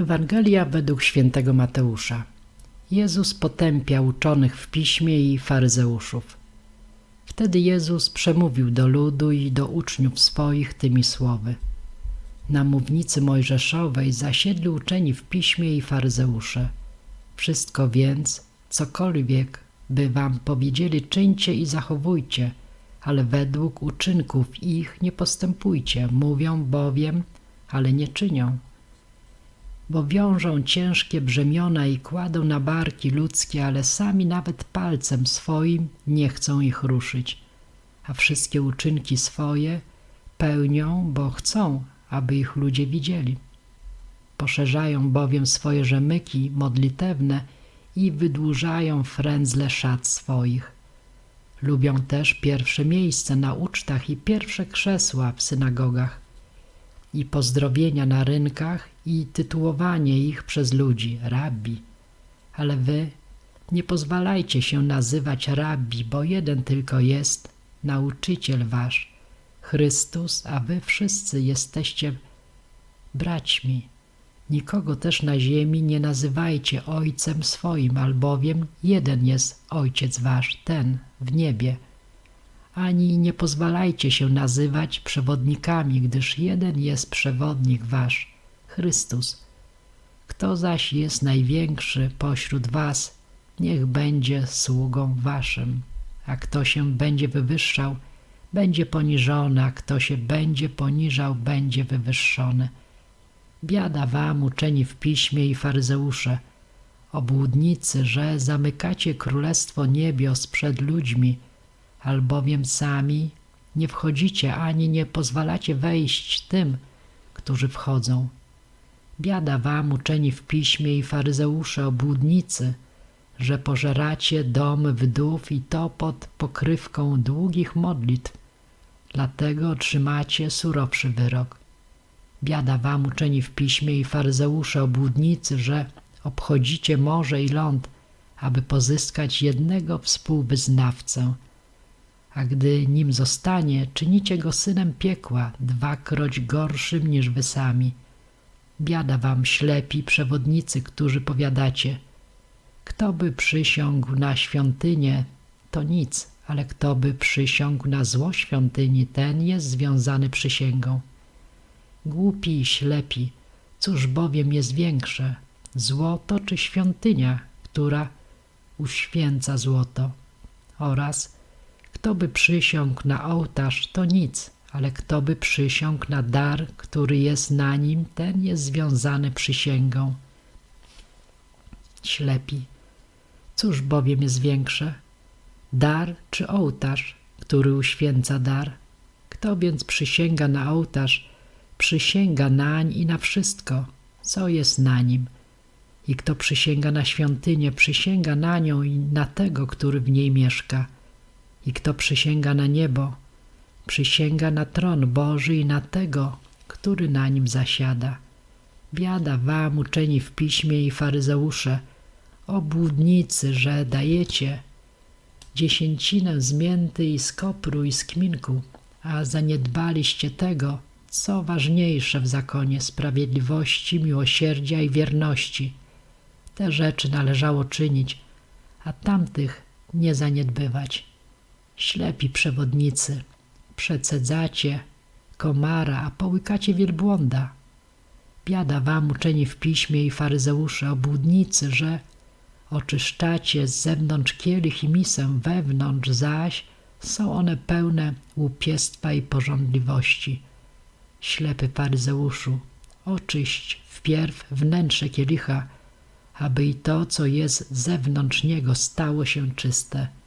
Ewangelia według świętego Mateusza. Jezus potępia uczonych w piśmie i faryzeuszów. Wtedy Jezus przemówił do ludu i do uczniów swoich tymi słowy. Na mównicy mojżeszowej zasiedli uczeni w piśmie i faryzeusze. Wszystko więc, cokolwiek by wam powiedzieli, czyńcie i zachowujcie, ale według uczynków ich nie postępujcie. Mówią bowiem, ale nie czynią bo wiążą ciężkie brzemiona i kładą na barki ludzkie, ale sami nawet palcem swoim nie chcą ich ruszyć, a wszystkie uczynki swoje pełnią, bo chcą, aby ich ludzie widzieli. Poszerzają bowiem swoje rzemyki modlitewne i wydłużają frędzle szat swoich. Lubią też pierwsze miejsce na ucztach i pierwsze krzesła w synagogach i pozdrowienia na rynkach i tytułowanie ich przez ludzi rabbi. Ale wy nie pozwalajcie się nazywać rabbi, bo jeden tylko jest nauczyciel wasz, Chrystus, a wy wszyscy jesteście braćmi. Nikogo też na ziemi nie nazywajcie ojcem swoim, albowiem jeden jest ojciec wasz, ten w niebie ani nie pozwalajcie się nazywać przewodnikami, gdyż jeden jest przewodnik wasz, Chrystus. Kto zaś jest największy pośród was, niech będzie sługą waszym, a kto się będzie wywyższał, będzie poniżony, a kto się będzie poniżał, będzie wywyższony. Biada wam, uczeni w piśmie i faryzeusze, obłudnicy, że zamykacie królestwo niebios przed ludźmi, albowiem sami nie wchodzicie ani nie pozwalacie wejść tym, którzy wchodzą. Biada wam, uczeni w piśmie i faryzeusze obłudnicy, że pożeracie dom wdów i to pod pokrywką długich modlitw, dlatego otrzymacie surowszy wyrok. Biada wam, uczeni w piśmie i faryzeusze obłudnicy, że obchodzicie morze i ląd, aby pozyskać jednego współwyznawcę – a gdy nim zostanie, czynicie go synem piekła, dwakroć gorszym niż wy sami. Biada wam ślepi przewodnicy, którzy powiadacie, kto by przysiągł na świątynię, to nic, ale kto by przysiągł na zło świątyni, ten jest związany przysięgą. Głupi i ślepi, cóż bowiem jest większe, złoto czy świątynia, która uświęca złoto, oraz kto by przysiągł na ołtarz, to nic, ale kto by przysiągł na dar, który jest na nim, ten jest związany przysięgą. Ślepi. Cóż bowiem jest większe? Dar czy ołtarz, który uświęca dar? Kto więc przysięga na ołtarz, przysięga nań i na wszystko, co jest na nim. I kto przysięga na świątynię, przysięga na nią i na tego, który w niej mieszka. I kto przysięga na niebo, przysięga na tron Boży i na tego, który na nim zasiada. Biada wam, uczeni w piśmie i faryzeusze, obłudnicy, że dajecie dziesięcinę z mięty i z kopru i z kminku, a zaniedbaliście tego, co ważniejsze w zakonie sprawiedliwości, miłosierdzia i wierności. Te rzeczy należało czynić, a tamtych nie zaniedbywać. Ślepi przewodnicy, przecedzacie komara, a połykacie wielbłąda. Biada wam, uczeni w piśmie i faryzeusze, obłudnicy, że oczyszczacie z zewnątrz kielich i misę, wewnątrz zaś są one pełne łupiestwa i porządliwości. Ślepy faryzeuszu, oczyść wpierw wnętrze kielicha, aby i to, co jest zewnątrz niego, stało się czyste.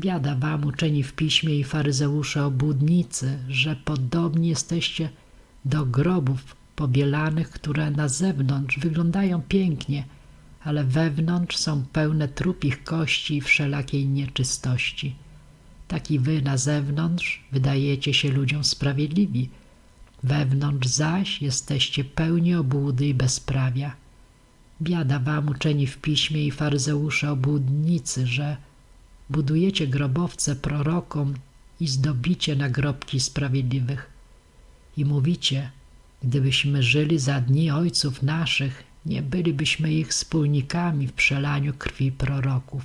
Biada wam, uczeni w piśmie i faryzeusze obłudnicy, że podobni jesteście do grobów pobielanych, które na zewnątrz wyglądają pięknie, ale wewnątrz są pełne trupich kości i wszelakiej nieczystości. Tak i wy na zewnątrz wydajecie się ludziom sprawiedliwi, wewnątrz zaś jesteście pełni obłudy i bezprawia. Biada wam, uczeni w piśmie i faryzeusze obłudnicy, że budujecie grobowce prorokom i zdobicie nagrobki sprawiedliwych. I mówicie, Gdybyśmy żyli za dni ojców naszych, nie bylibyśmy ich wspólnikami w przelaniu krwi proroków.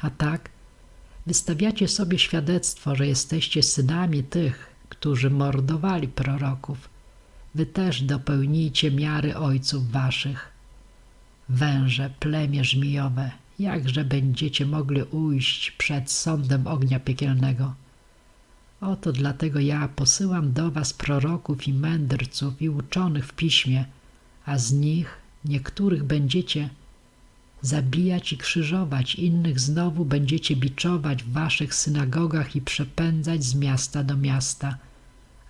A tak, wystawiacie sobie świadectwo, że jesteście synami tych, którzy mordowali proroków. Wy też dopełnijcie miary ojców waszych. Węże, plemię żmijowe, jakże będziecie mogli ujść przed sądem ognia piekielnego. Oto dlatego ja posyłam do was proroków i mędrców i uczonych w piśmie, a z nich niektórych będziecie zabijać i krzyżować, innych znowu będziecie biczować w waszych synagogach i przepędzać z miasta do miasta,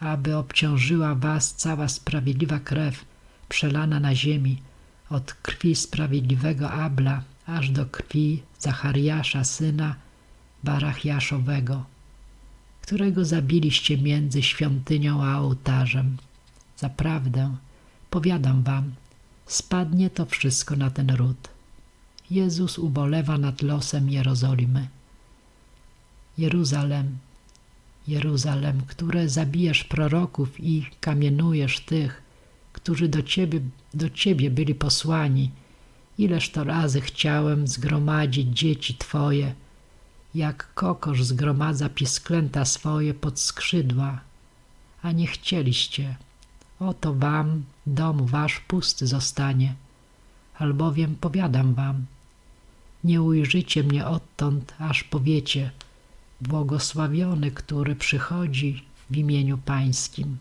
aby obciążyła was cała sprawiedliwa krew przelana na ziemi, od krwi sprawiedliwego Abla aż do krwi Zachariasza, syna Barachiaszowego, którego zabiliście między świątynią a ołtarzem. Zaprawdę, powiadam wam, spadnie to wszystko na ten ród. Jezus ubolewa nad losem Jerozolimy. Jeruzalem, Jeruzalem, które zabijasz proroków i kamienujesz tych, którzy do ciebie, do ciebie byli posłani. Ileż to razy chciałem zgromadzić dzieci Twoje, jak kokosz zgromadza pisklęta swoje pod skrzydła, a nie chcieliście. Oto wam dom wasz pusty zostanie, albowiem powiadam wam, nie ujrzycie mnie odtąd, aż powiecie, błogosławiony, który przychodzi w imieniu Pańskim.